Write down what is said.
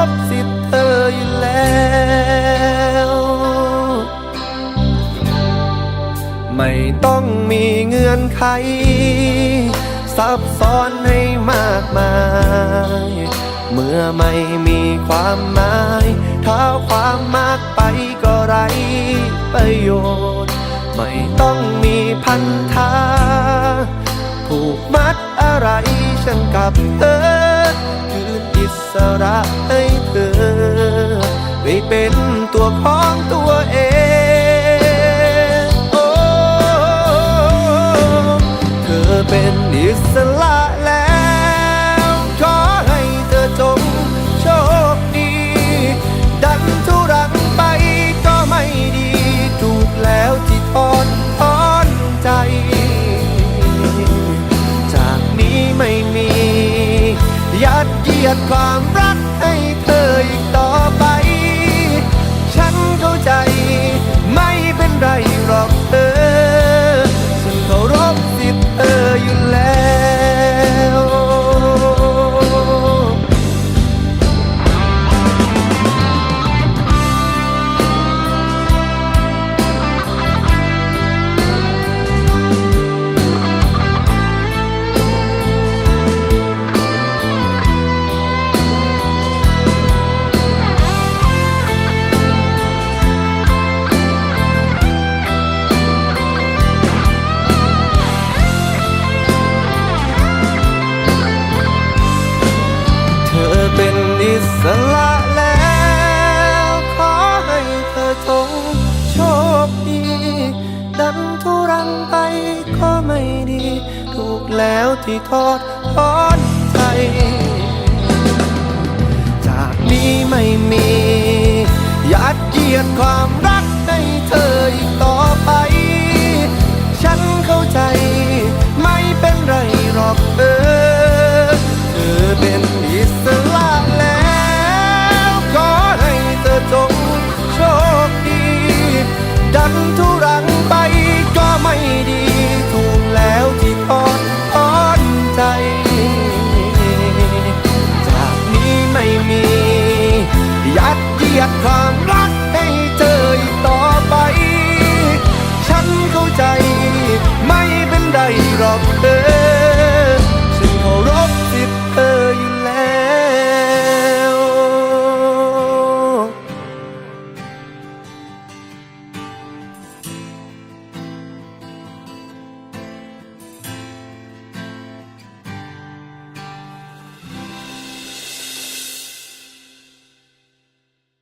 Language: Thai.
พ งื่อนไข ซับซ้อนให้มากมาย เมื่อไม่มีความหมาย ถ้าความมากไปก็ไรประโยชน์ ไม่ต้องมีพันธาผูกมัดอะไรฉันกับเธอ คืนอิสระให้เธอ ไปเป็นตัวของ ไม่มี ยัดเยียดความรักให้เธออีก สละแล้วขอให้เธอจงโชคดีดันทุรังไปก็ไม่ดี ถูกแล้วที่ทอดทอนใจ จากนี้ไม่มียัดเยียดความรัก